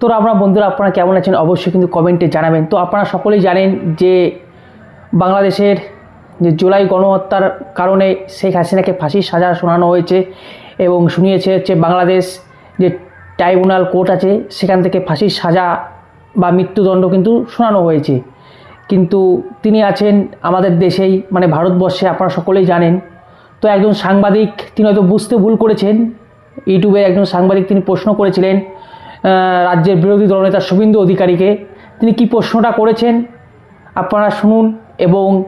তো আপনার বন্ধুরা, আপনারা কেমন আছেন? অবশ্যই কিন্তু কমেন্টে জানাবেন। তো আপনারা সকলেই জানেন যে বাংলাদেশের যে জুলাই গণহত্যার কারণে শেখ হাসিনাকে ফাঁসির সাজা শোনানো হয়েছে এবং শুনিয়েছে হচ্ছে বাংলাদেশ যে ট্রাইব্যুনাল কোর্ট আছে, সেখান থেকে ফাঁসির সাজা বা মৃত্যুদণ্ড কিন্তু শোনানো হয়েছে। কিন্তু তিনি আছেন আমাদের দেশেই মানে ভারতবর্ষে, আপনারা সকলেই জানেন। তো একজন সাংবাদিক, তিনি হয়তো বুঝতে ভুল করেছেন। ইউটিউবে একজন সাংবাদিক তিনি প্রশ্ন করেছিলেন রাজ্যের বিরোধী দলনেতা শুভেন্দু অধিকারীকে। তিনি কি প্রশ্নটা করেছেন? আপনারা শুনুন এবং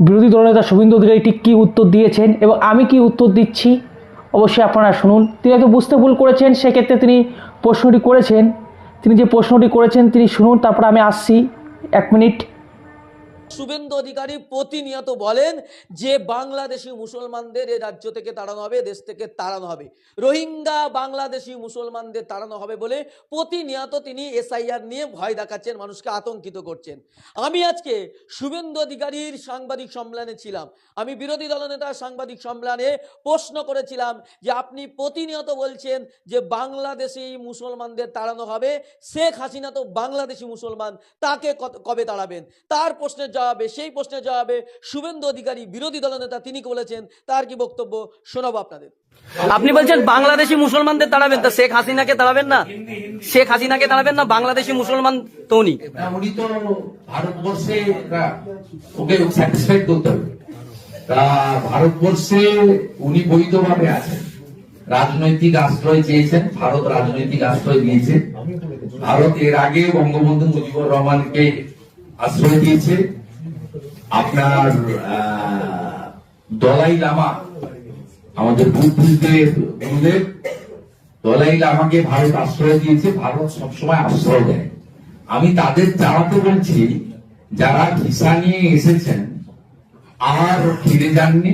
বিরোধী দলনেতা শুভেন্দু অধিকারী ঠিক কী উত্তর দিয়েছেন এবং আমি কি উত্তর দিচ্ছি? অবশ্যই আপনারা শুনুন। তিনি হয়তো বুঝতে ভুল করেছেন, সেক্ষেত্রে তিনি প্রশ্নটি করেছেন। তিনি যে প্রশ্নটি করেছেন, তিনি শুনুন, তারপর আমি আসছি। এক মিনিট। শুভেন্দু অধিকারী প্রতিনিয়ত বলেন যে বাংলাদেশি মুসলমানদের এ রাজ্য থেকে তাড়ানো হবে দেশ থেকে তাড়ানো হবে। রোহিঙ্গা বাংলাদেশি মুসলমানদের তাড়ানো হবে বলে প্রতিনিয়ত তিনি এসআইআর নিয়ে ভয় দেখাচ্ছেন, মানুষকে আতঙ্কিত করছেন। আমি আজকে শুভেন্দু অধিকারীর সাংবাদিক সম্মেলনে ছিলাম। আমি বিরোধী দলনেতার সাংবাদিক সম্মেলনে প্রশ্ন করেছিলাম যে আপনি প্রতিনিয়ত বলছেন যে বাংলাদেশি মুসলমানদের তাড়ানো হবে, শেখ হাসিনা তো বাংলাদেশি মুসলমান, তাকে কবে তাড়াবেন? তার প্রশ্নের জবাবে সেই প্রশ্নের জবাবে শুভেন্দু অধিকারী বিরোধী দলনেতা তিনি কি বলেছেন? তার কি বক্তব্য? শোনাবো আপনাদের। আপনি বলছেন বাংলাদেশি মুসলমানদের তাড়াবেন তা শেখ হাসিনাকে তাড়াবেন না? শেখ হাসিনাকে তাড়াবেন না বাংলাদেশি মুসলমান তো উনি? উনি তো ভারতবর্ষে ওকে স্যাটিসফাইড করতে হবে। তা ভারতবর্ষে উনি বৈধভাবে আছেন। রাজনৈতিক আশ্রয় চেয়েছেন ভারত রাজনৈতিক আশ্রয় দিয়েছে ভারত এর আগে বঙ্গবন্ধু মুজিবুর রহমানকে আশ্রয় দিয়েছে। আপনার দলাই লামা, আমাদের বুদ্ধিদের দলাই লামাকে ভারত আশ্রয় দিয়েছে, ভারত সবসময় আশ্রয় দেয়। আমি তাদের জানাতে বলছি, যারা ভিসা নিয়ে এসেছেন, আর ফিরে যাননি,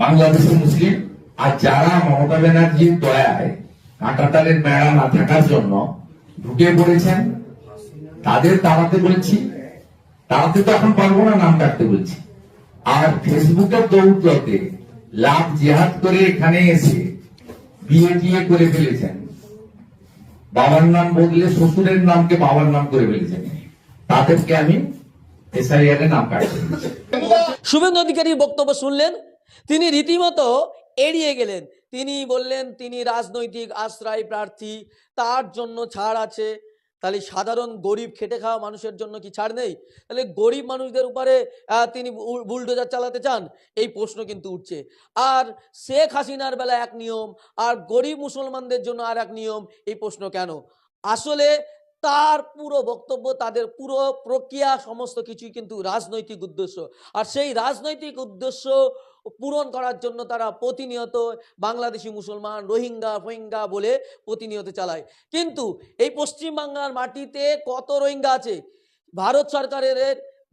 বাংলাদেশের মুসলিম, আর যারা মমতা ব্যানার্জির দয়ায় কাঁটাতালের মেড়া না থাকার জন্য ঢুকে পড়েছেন, তাদের তাড়াতে বলছি তাড়াতে তো এখন পারব না নাম কাটতে বলছি। আর ফেসবুকের দৌড়তে লাভ জেহাদ করে এখানে এসে বিয়ে টিয়ে করে ফেলেছেন। বাবার নাম বদলে শ্বশুরের নামকে বাবার নাম করে ফেলেছেন। তাদেরকে আমি? এসআইআর নাম কাটতে দিচ্ছি। শুভেন্দু অধিকারীর বক্তব্য শুনলেন। তিনি রীতিমতো এড়িয়ে গেলেন। তিনি বললেন, তিনি রাজনৈতিক আশ্রয় প্রার্থী, তার জন্য ছাড় আছে। তাহলে সাধারণ গরিব খেটে খাওয়া মানুষের জন্য কি ছাড় নেই? তাহলে গরিব মানুষদের উপরে তিনি বুলডোজার চালাতে চান? এই প্রশ্ন কিন্তু উঠছে। আর শেখ হাসিনার বেলা এক নিয়ম, আর গরিব মুসলমানদের জন্য আর এক নিয়ম, এই প্রশ্ন কেন? আসলে তার পুরো বক্তব্য, তাদের পুরো প্রক্রিয়া, সমস্ত কিছুই কিন্তু রাজনৈতিক উদ্দেশ্য। আর সেই রাজনৈতিক উদ্দেশ্য পূরণ করার জন্য তারা প্রতিনিয়ত বাংলাদেশি মুসলমান, রোহিঙ্গা, ফোহিঙ্গা বলে প্রতিনিয়ত চালায়। কিন্তু এই পশ্চিমবাংলার মাটিতে কত রোহিঙ্গা আছে? ভারত সরকারের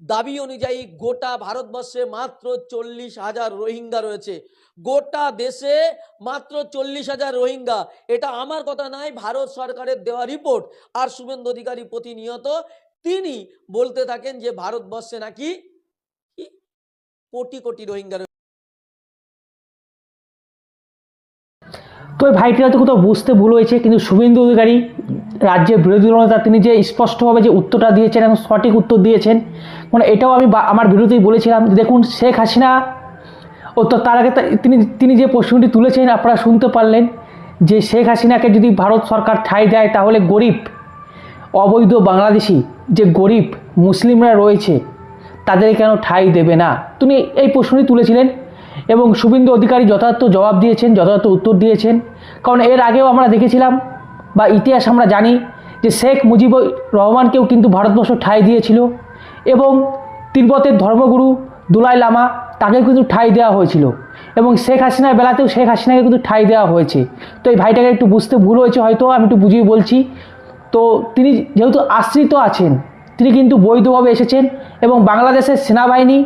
দাবি অনুযায়ী গোটা ভারতবর্ষে মাত্র চল্লিশ হাজার রোহিঙ্গা রয়েছে। গোটা দেশে মাত্র চল্লিশ হাজার রোহিঙ্গা। এটা আমার কথা নয় ভারত সরকারের দেওয়া রিপোর্ট। আর শুভেন্দু অধিকারী প্রতিনিয়ত তিনি বলতে থাকেন যে, ভারতবর্ষে নাকি কোটি কোটি রোহিঙ্গা তো ওই ভাইটি হয়তো কোথাও বুঝতে ভুল হয়েছে, কিন্তু শুভেন্দু অধিকারী রাজ্যের বিরোধী দলনেতা, তিনি যে স্পষ্টভাবে যে উত্তরটা দিয়েছেন এবং সঠিক উত্তর দিয়েছেন মানে এটাও আমি আমার বিরোধী বলেছিলাম যে দেখুন, শেখ হাসিনা ও তো তার আগে তিনি তিনি যে প্রশ্নটি তুলেছেন, আপনারা শুনতে পারলেন যে শেখ হাসিনাকে যদি ভারত সরকার ঠাঁই দেয়, তাহলে গরিব, অবৈধ বাংলাদেশি যে গরিব মুসলিমরা রয়েছে তাদের কেন ঠাঁই দেবে না? তিনি এই প্রশ্নটি তুলেছিলেন। এবং শুভেন্দু অধিকারী যথার্থ জবাব দিয়েছেন, যথার্থ উত্তর দিয়েছেন। কারণ এর আগেও আমরা দেখেছিলাম বা ইতিহাস আমরা জানি যে শেখ মুজিবুর রহমানকেও কিন্তু ভারতবর্ষ ঠাঁই দিয়েছিল এবং তিব্বতের ধর্মগুরু দুলাই লামা তাকেও কিন্তু ঠাঁই দেওয়া হয়েছিল এবং শেখ হাসিনার বেলাতেও শেখ হাসিনাকে কিন্তু ঠাঁই দেওয়া হয়েছে। তো এই ভাইটাকে একটু বুঝতে ভুল হয়েছে হয়তো, আমি একটু বুঝিয়ে বলছি। তো তিনি যেহেতু আশ্রিত আছেন, তিনি কিন্তু বৈধভাবে এসেছেন এবং বাংলাদেশের সেনাবাহিনী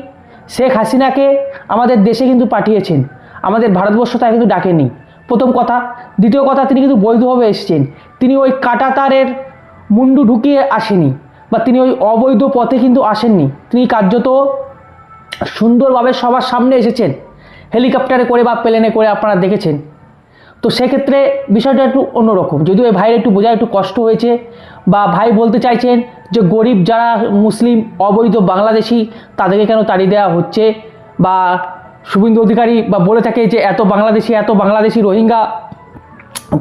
শেখ হাসিনাকে আমাদের দেশে কিন্তু পাঠিয়েছেন। আমাদের ভারতবর্ষ তাকে কিন্তু ডাকেনি। প্রথম কথা। দ্বিতীয় কথা, তিনি কিন্তু বৈধভাবে এসেছেন। তিনি ওই কাটাতারের মুন্ডু ঢুকিয়ে আসেনি বা তিনি ওই অবৈধ পথে কিন্তু আসেননি। তিনি কার্যত সুন্দরভাবে সবার সামনে এসেছেন। হেলিকপ্টারে করে বা প্লেনে করে আপনারা দেখেছেন। তো সেক্ষেত্রে বিষয়টা একটু অন্যরকম। যদিও এই ভাইয়ের একটু বোঝা একটু কষ্ট হয়েছে। বা ভাই বলতে চাইছেন যে গরিব যারা মুসলিম, অবৈধ বাংলাদেশি, তাদেরকে কেন তাড়িয়ে দেওয়া হচ্ছে? বা শুভেন্দু অধিকারী বা বলে থাকে যে এত বাংলাদেশি এত বাংলাদেশি রোহিঙ্গা,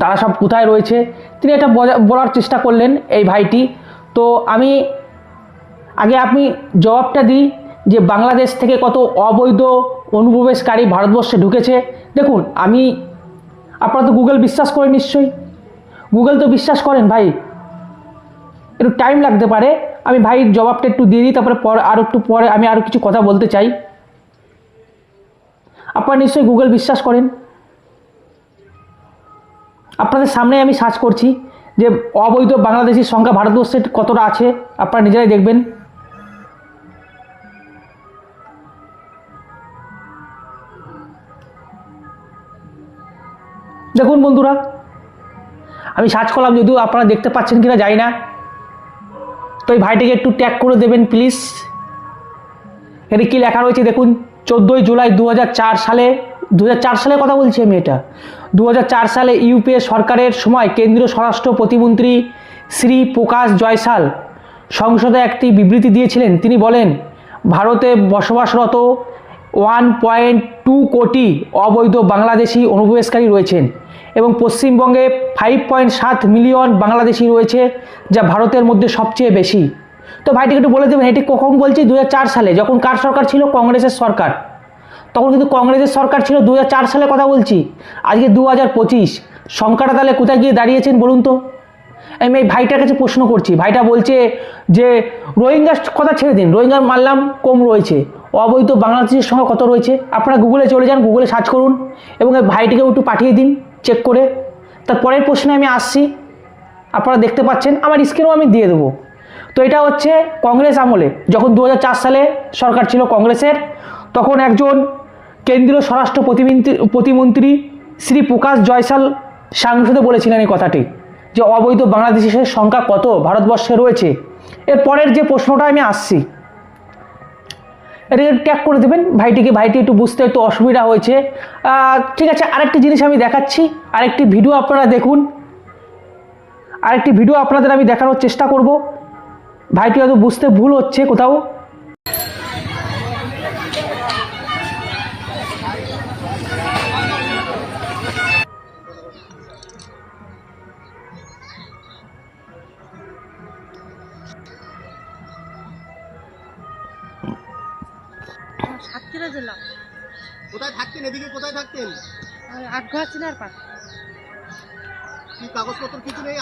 তারা সব কোথায় রয়েছে? তিনি এটা বলার চেষ্টা করলেন এই ভাইটি। তো আমি, আগে আপনি জবাবটা দিই যে বাংলাদেশ থেকে কত অবৈধ অনুপ্রবেশকারী ভারতবর্ষে ঢুকেছে। দেখুন, আমি, আপনারা তো গুগল বিশ্বাস করেন নিশ্চয়ই। গুগল তো বিশ্বাস করেন ভাই। একটু টাইম লাগতে পারে। আমি ভাইয়ের জবাবটা একটু দিয়ে দিই, তারপরে পর আর একটু পরে আমি আরও কিছু কথা বলতে চাই। আপনারা নিশ্চয়ই গুগল বিশ্বাস করেন। আপনাদের সামনে আমি সার্চ করছি যে অবৈধ বাংলাদেশির সংখ্যা ভারতবর্ষে কতটা আছে, আপনারা নিজেরাই দেখবেন। দেখুন বন্ধুরা, আমি সার্চ করলাম, যদিও আপনারা দেখতে পাচ্ছেন কিনা জানি না। তো এই ভাইটিকে একটু ট্যাগ করে দেবেন প্লিজ এখানে কী লেখা রয়েছে দেখুন, চোদ্দোই জুলাই দু হাজার চার সালে দু হাজার চার সালে কথা বলছি আমি এটা। দু হাজার চার সালে ইউপিএ সরকারের সময় কেন্দ্রীয় স্বরাষ্ট্র প্রতিমন্ত্রী শ্রী প্রকাশ জয়সাল সংসদে একটি বিবৃতি দিয়েছিলেন। তিনি বলেন, ভারতে বসবাসরত ওয়ান পয়েন্ট টু কোটি অবৈধ বাংলাদেশি অনুপ্রবেশকারী রয়েছেন এবং পশ্চিমবঙ্গে ফাইভ পয়েন্ট সাত মিলিয়ন বাংলাদেশি রয়েছে যা ভারতের মধ্যে সবচেয়ে বেশি। তো ভাইটিকে একটু বলে দেবেন, এটি কখন বলছি? দু হাজার চার সালে, যখন কার সরকার ছিল? কংগ্রেসের সরকার। তখন কিন্তু কংগ্রেসের সরকার ছিল দু হাজার চার সালে কথা বলছি। আজকে দু হাজার পঁচিশ। সংখ্যাটা তাহলে কোথায় গিয়ে দাঁড়িয়েছেন বলুন তো? আমি এই ভাইটার কাছে প্রশ্ন করছি। ভাইটা বলছে যে, রোহিঙ্গার কথা ছেড়ে দিন। রোহিঙ্গা মারলাম, কম রয়েছে। অবৈধ বাংলাদেশের সংখ্যা কত রয়েছে? আপনারা গুগলে চলে যান গুগলে সার্চ করুন এবং এই ভাইটিকেও একটু পাঠিয়ে দিন চেক করে। তার পরের প্রশ্নে আমি আসছি। আপনারা দেখতে পাচ্ছেন, আমার স্ক্রিনও আমি দিয়ে দেবো। তো এটা হচ্ছে কংগ্রেস আমলে। যখন দু হাজার চার সালে সরকার ছিল কংগ্রেসের, তখন একজন কেন্দ্রীয় স্বরাষ্ট্র প্রতিমন্ত্রী প্রতিমন্ত্রী শ্রী প্রকাশ জয়সাল সাংসদে বলেছিলেন এই কথাটি, যে অবৈধ বাংলাদেশের সংখ্যা কত, ভারতবর্ষে রয়েছে। এর পরের যে প্রশ্নটা আমি আসছি এটাকে ট্যাগ করে দেবেন। ভাইটিকে, ভাইটি একটু বুঝতে একটু অসুবিধা হয়েছে। ঠিক আছে, আরেকটি জিনিস আমি দেখাচ্ছি। আরেকটি ভিডিও আপনারা দেখুন। আরেকটি ভিডিও আপনাদের আমি দেখানোর চেষ্টা করব। ভাইটি হয়তো বুঝতে ভুল হচ্ছে কোথাও।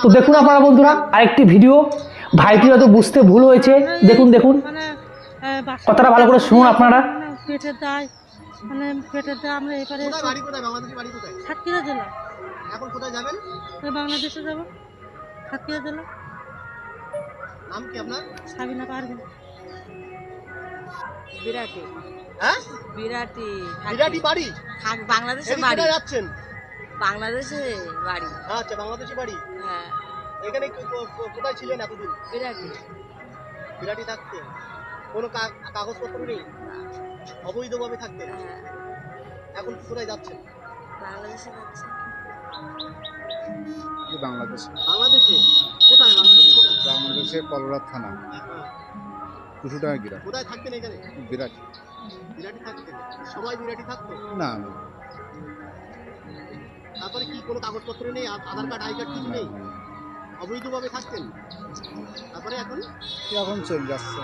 তো দেখুন আপনারা বন্ধুরা আরেকটি ভিডিও। ভাইটি হয়তো বুঝতে ভুল হয়েছে। দেখুন দেখুন। মানে কথাটা ভালো করে শুনুন আপনারা। মানে পেটের দায় মানে পেটের দায় আমরা এবারে কোথায় বাংলাদেশের বাড়ি সাতক্ষীরা জেলা। এখন কোথায় যাবেন? বাংলাদেশে যাব। সাতক্ষীরা জেলা। নাম কি আপনার? সাবিনা পারবেন বিরাটি। হ্যাঁ? বিরাটি। বিরাটি বাড়ি? বাংলাদেশে বাড়ি। যাচ্ছেন? বাংলাদেশে বাড়ি। আচ্ছা বাংলাদেশি বাড়ি? হ্যাঁ। এখানে কোথায় ছিলেন এতদিন? বিরাটি। বিরাটি থাকতেন? কোনো কা- কাগজপত্র নেই? অবৈধভাবে থাকতেন? হ্যাঁ। এখন কোথায় যাচ্ছেন? বাংলাদেশে যাচ্ছে। বাংলাদেশে। বাংলাদেশে? কোথায়? বাংলাদেশে কোথায়? থানা। হ্যাঁ। কুসুটাঙ্গা গ্রাম কোথায় থাকতেন এখানে? বিরাট। বিরাটি থাকতেন? সবাই বিরাটি থাকতো? না না, তারপরে কি কোনো কাগজপত্র নেই আধার কার্ড আই কার্ড কিছু নেই? অবৈধভাবে থাকতেন? তারপরে এখন? এখন চলে যাচ্ছে।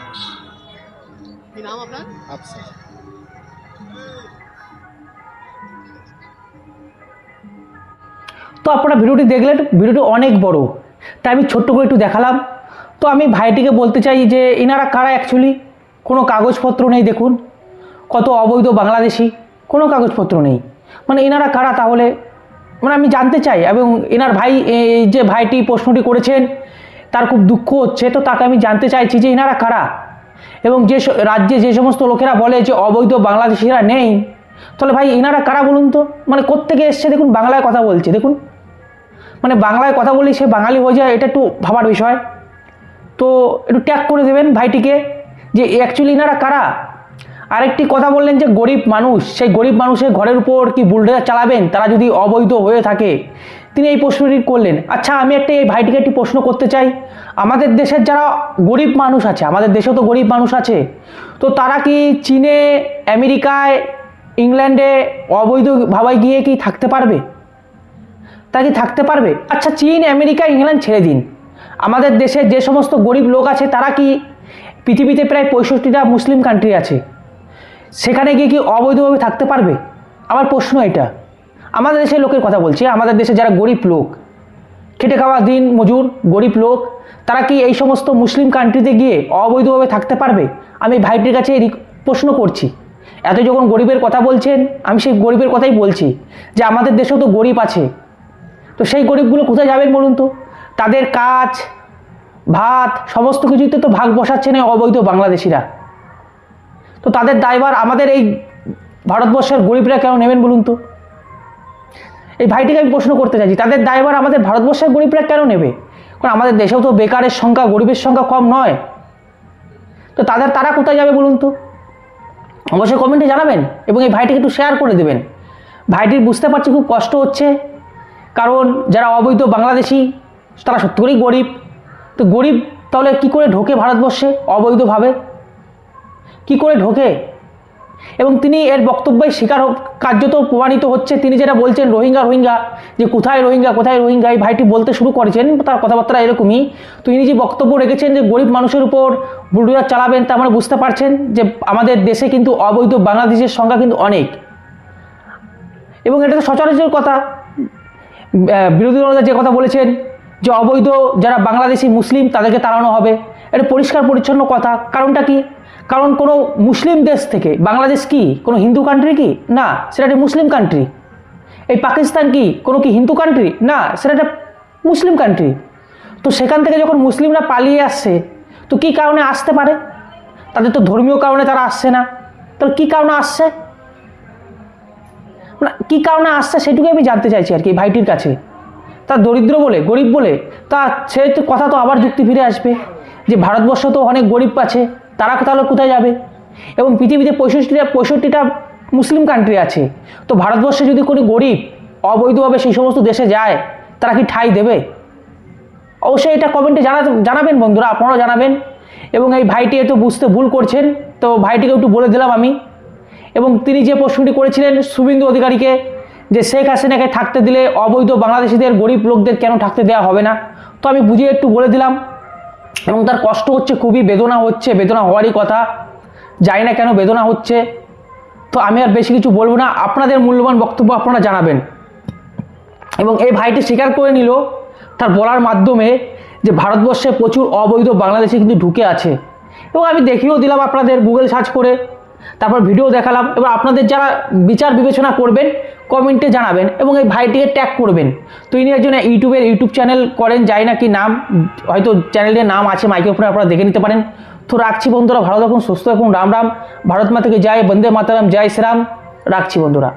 কি নাম আপনার? আফসা তো আপনারা ভিডিওটি দেখলেন ভিডিওটি অনেক বড়। তাই আমি ছোট্ট করে একটু দেখালাম। তো আমি ভাইটিকে বলতে চাই যে এনারা কারা অ্যাকচুয়ালি কোনো কাগজপত্র নেই দেখুন। কত অবৈধ বাংলাদেশি কোনো কাগজপত্র নেই। মানে এনারা কারা তাহলে? মানে আমি জানতে চাই এবং এনার ভাই, এই যে ভাইটি প্রশ্নটি করেছেন, তার খুব দুঃখ হচ্ছে। তো তাকে আমি জানতে চাইছি যে এনারা কারা? এবং যে রাজ্যে যে সমস্ত লোকেরা বলে যে অবৈধ বাংলাদেশিরা নেই, তাহলে ভাই এনারা কারা বলুন তো? মানে কোত্থেকে এসছে? দেখুন, বাংলায় কথা বলছে, দেখুন। মানে বাংলায় কথা বললেই সে বাঙালি হয়ে যায়, এটা একটু ভাবার বিষয়। তো একটু ট্যাগ করে দেবেন ভাইটিকে যে অ্যাকচুয়ালি এনারা কারা? আরেকটি কথা বললেন যে গরিব মানুষ, সেই গরিব মানুষের ঘরের উপর কি বুলডোজার চালাবেন? তারা যদি অবৈধ হয়ে থাকে। তিনি এই প্রশ্নটি করলেন আচ্ছা আমি একটা এই ভাইটিকে একটি প্রশ্ন করতে চাই। আমাদের দেশের যারা গরিব মানুষ আছে, আমাদের দেশেও তো গরিব মানুষ আছে, তো তারা কি চীনে, আমেরিকায়, ইংল্যান্ডে অবৈধভাবে গিয়ে কি থাকতে পারবে? তা কি থাকতে পারবে? আচ্ছা চীন, আমেরিকা, ইংল্যান্ড ছেড়ে দিন। আমাদের দেশে যে সমস্ত গরিব লোক আছে, তারা কি পৃথিবীতে প্রায় পঁয়ষট্টিটা মুসলিম কান্ট্রি আছে? সেখানে গিয়ে কি অবৈধভাবে থাকতে পারবে? আমার প্রশ্ন এটা। আমাদের দেশের লোকের কথা বলছি, আমাদের দেশে যারা গরিব লোক, খেটে খাওয়া দিন মজুর, গরিব লোক, তারা কি এই সমস্ত মুসলিম কান্ট্রিতে গিয়ে অবৈধভাবে থাকতে পারবে? আমি ভাইটির কাছে প্রশ্ন করছি। এত যখন গরিবের কথা বলছেন, আমি সেই গরিবের কথাই বলছি যে আমাদের দেশেও তো গরিব আছে। তো সেই গরিবগুলো কোথায় যাবেন বলুন তো? তাদের কাজ, ভাত, সমস্ত কিছুতে তো ভাগ বসাচ্ছেন এই অবৈধ বাংলাদেশিরা। তো তাদের দায়ভার আমাদের এই ভারতবর্ষের গরিবরা কেন নেবেন বলুন তো? এই ভাইটিকে আমি প্রশ্ন করতে চাইছি, তাদের দায়ভার আমাদের ভারতবর্ষের গরিবরা কেন নেবে? কারণ আমাদের দেশেও তো বেকারের সংখ্যা, গরিবের সংখ্যা কম নয়। তো তাদের, তারা কোথায় যাবে বলুন তো? অবশ্যই কমেন্টে জানাবেন এবং এই ভাইটিকে একটু শেয়ার করে দেবেন। ভাইটির বুঝতে পারছি খুব কষ্ট হচ্ছে, কারণ যারা অবৈধ বাংলাদেশি, তারা সত্যি করেই গরিব। তো গরিব তাহলে কি করে ঢোকে ভারতবর্ষে অবৈধভাবে? কি করে ঢোকে? এবং তিনি এর বক্তব্যে শিকার কার্যত প্রমাণিত হচ্ছে, তিনি যেটা বলছেন, রোহিঙ্গা রোহিঙ্গা, যে কোথায় রোহিঙ্গা কোথায় রোহিঙ্গা, এই ভাইটি বলতে শুরু করেছেন, তার কথাবার্তা এরকমই। তো ইনি যে বক্তব্য রেখেছেন যে গরিব মানুষের উপর বুলডোজার চালাবেন, তা আমরা বুঝতে পারছেন যে আমাদের দেশে কিন্তু অবৈধ বাংলাদেশের সংখ্যা কিন্তু অনেক। এবং এটা তো সচরাচর কথা। বিরোধী দলরা যে কথা বলেছেন, যে অবৈধ যারা বাংলাদেশি মুসলিম, তাদেরকে তাড়ানো হবে। এটা পরিষ্কার পরিচ্ছন্ন কথা। কারণটা কি? কারণ কোনো মুসলিম দেশ থেকে, বাংলাদেশ কি? কোনো হিন্দু কান্ট্রি কি? না, সেটা একটা মুসলিম কান্ট্রি এই পাকিস্তান কি? কোনো কি হিন্দু কান্ট্রি না, সেটা একটা মুসলিম কান্ট্রি তো সেখান থেকে যখন মুসলিমরা পালিয়ে আসছে, তো কী কারণে আসতে পারে? তাদের তো ধর্মীয় কারণে তারা আসছে না। তাহলে কী কারণে আসছে? না কী কারণে আসছে সেটুকুই আমি জানতে চাইছি আর কি ভাইটির কাছে। তা দরিদ্র বলে, গরিব বলে, তা সে কথা তো আবার যুক্তি ফিরে আসবে। যে ভারতবর্ষ তো অনেক গরিব আছে, তারা তাহলে কোথায় যাবে? এবং পৃথিবীতে পঁয়ষট্টিটা পঁয়ষট্টিটা মুসলিম কান্ট্রি আছে, তো ভারতবর্ষে যদি কোনো গরিব অবৈধভাবে সেই সমস্ত দেশে যায়, তারা কি ঠাই দেবে? অবশ্যই এটা কমেন্টে জানা, জানাবেন বন্ধুরা, আপনারাও জানাবেন। এবং এই ভাইটি তো বুঝতে ভুল করছেন, তো ভাইটিকে একটু বলে দিলাম আমি। এবং তিনি যে প্রশ্নটি করেছিলেন শুভেন্দু অধিকারীকে, যে শেখ হাসিনাকে থাকতে দিলে অবৈধ বাংলাদেশিদের, গরিব লোকদের কেন থাকতে দেওয়া হবে না? তো আমি বুঝিয়ে একটু বলে দিলাম। এবং তার কষ্ট হচ্ছে, খুবই বেদনা হচ্ছে, বেদনা হওয়ারই কথা। জানি না কেন বেদনা হচ্ছে। তো আমি আর বেশি কিছু বলব না। আপনাদের মূল্যবান বক্তব্য আপনারা জানাবেন। এবং এই ভাইটি স্বীকার করে নিল তার বলার মাধ্যমে যে ভারতবর্ষে প্রচুর অবৈধ বাংলাদেশি কিন্তু ঢুকে আছে। এবং আমি দেখিয়েও দিলাম আপনাদের গুগল সার্চ করে। তারপর ভিডিও দেখালাম, এবার আপনাদের যারা বিচার বিবেচনা করবেন কমেন্টে জানাবেন এবং এই ভাইটিকে ট্যাগ করবেন। তো ইনি একজন ইউটিউবের ইউটিউব চ্যানেল করেন, যাই না কি নাম, হয়তো চ্যানেলের নাম আছে মাইকের উপরে আপনারা দেখে নিতে পারেন। তো রাখছি বন্ধুরা, ভালো থাকুন, সুস্থ থাকুন, রাম রাম। ভারত মাতাকে জয়, বন্দে মাতারাম, জয় শ্রীরাম। রাখছি বন্ধুরা।